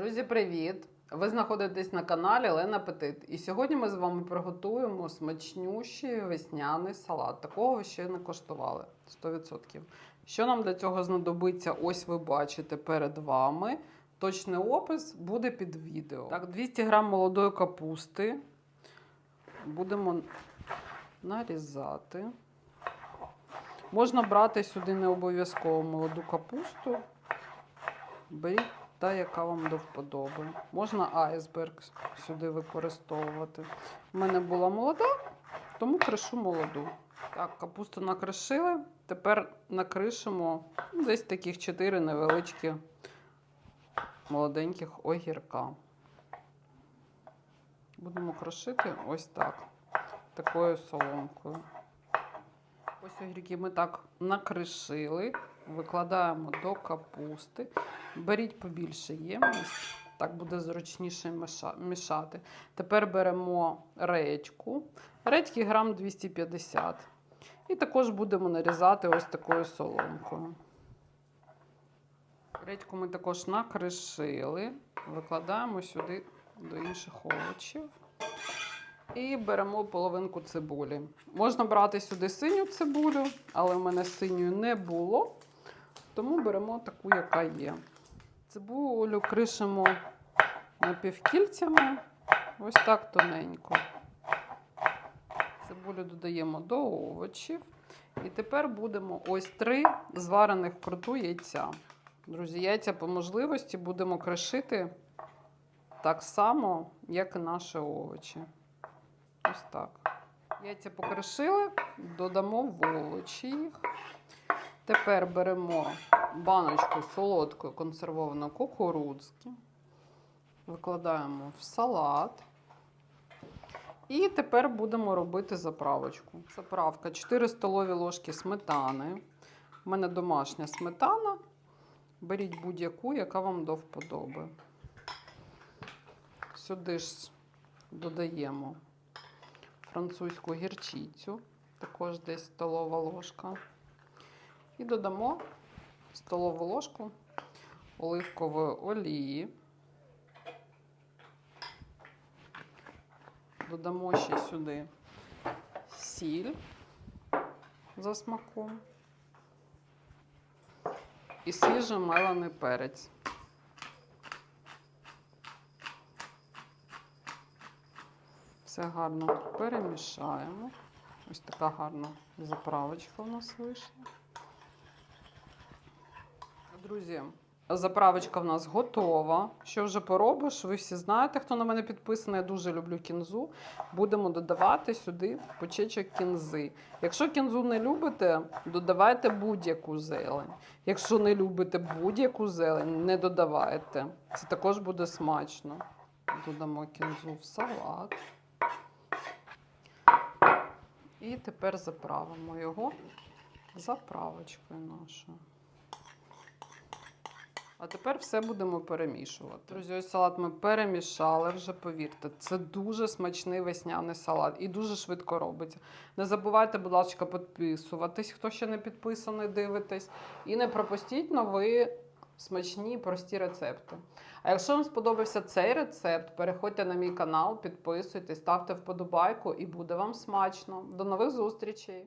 Друзі, привіт! Ви знаходитесь на каналі Лена Петит. І сьогодні ми з вами приготуємо смачнющий весняний салат. Такого ви ще не коштували 100%. Що нам для цього знадобиться? Ось ви бачите перед вами. Точний опис буде під відео. Так, 200 грам молодої капусти. Будемо нарізати. Можна брати сюди не обов'язково молоду капусту. Беріть та, яка вам до вподоби. Можна айсберг сюди використовувати. У мене була молода, тому кришу молоду. Так, капусту накришили. Тепер накришимо десь таких 4 невеличкі молоденьких огірка. Будемо крошити ось так, такою соломкою. Ось огірки ми так накришили, викладаємо до капусти. Беріть побільше ємність, так буде зручніше мішати. Тепер беремо редьку. Редьки грам 250. І також будемо нарізати ось такою соломкою. Редьку ми також накришили, викладаємо сюди до інших овочів. І беремо половинку цибулі. Можна брати сюди синю цибулю, але в мене синьої не було. Тому беремо таку, яка є. Цибулю кришимо напівкільцями, ось так тоненько. Цибулю додаємо до овочів. І тепер будемо ось три зварених вкруту яйця. Друзі, яйця по можливості будемо кришити так само, як і наші овочі. Ось так. Яйця покришили, додамо в овочі їх. Тепер беремо баночку солодкої консервованої кукурудзки, викладаємо в салат. І тепер будемо робити заправочку. Заправка 4 столові ложки сметани. У мене домашня сметана. Беріть будь-яку, яка вам до вподоби. Сюди ж додаємо французьку гірчицю, також десь столова ложка. І додамо столову ложку оливкової олії. Додамо ще сюди сіль за смаком і свіжий мелений перець. Все гарно перемішаємо. Ось така гарна заправочка у нас вийшла. Друзі, заправочка в нас готова. Що вже поробиш? Ви всі знаєте, хто на мене підписаний. Я дуже люблю кінзу. Будемо додавати сюди почечок кінзи. Якщо кінзу не любите, додавайте будь-яку зелень. Якщо не любите будь-яку зелень, не додавайте. Це також буде смачно. Додамо кінзу в салат. І тепер заправимо його заправочкою нашою. А тепер все будемо перемішувати. Друзі, ось салат ми перемішали вже, повірте. Це дуже смачний весняний салат і дуже швидко робиться. Не забувайте, будь ласка, підписуватись, хто ще не підписаний, дивитесь. І не пропустіть нові смачні прості рецепти. А якщо вам сподобався цей рецепт, переходьте на мій канал, підписуйтесь, ставте вподобайку і буде вам смачно. До нових зустрічей!